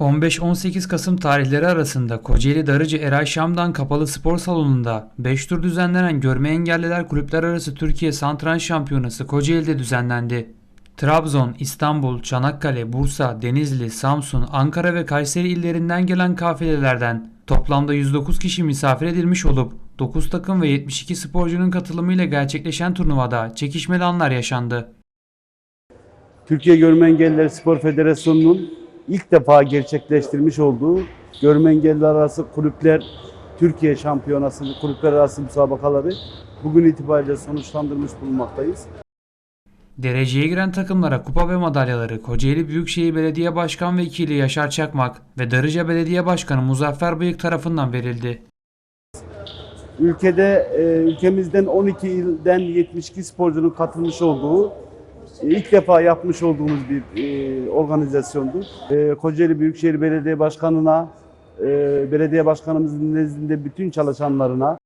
15-18 Kasım tarihleri arasında Kocaeli Darıcı Eray Şam'dan kapalı spor salonunda 5 tur düzenlenen Görme Engelliler Kulüpler Arası Türkiye Santranç Şampiyonası Kocaeli'de düzenlendi. Trabzon, İstanbul, Çanakkale, Bursa, Denizli, Samsun, Ankara ve Kayseri illerinden gelen kafilelerden toplamda 109 kişi misafir edilmiş olup 9 takım ve 72 sporcunun katılımıyla gerçekleşen turnuvada çekişmeli anlar yaşandı. Türkiye Görme Engelliler Spor Federasyonu'nun ilk defa gerçekleştirmiş olduğu Görme Engelliler Arası Kulüpler Türkiye Şampiyonası Kulüpler Arası müsabakaları bugün itibariyle sonuçlandırmış bulunmaktayız. Dereceye giren takımlara kupa ve madalyaları Kocaeli Büyükşehir Belediye Başkan Vekili Yaşar Çakmak ve Darıca Belediye Başkanı Muzaffer Bıyık tarafından verildi. Ülkede e, ülkemizden 12 ilden 72 sporcunun katılmış olduğu ilk defa yapmış olduğumuz bir e, organizasyondu. E, Kocaeli Büyükşehir Belediye Başkanı'na, e, belediye başkanımızın nezdinde bütün çalışanlarına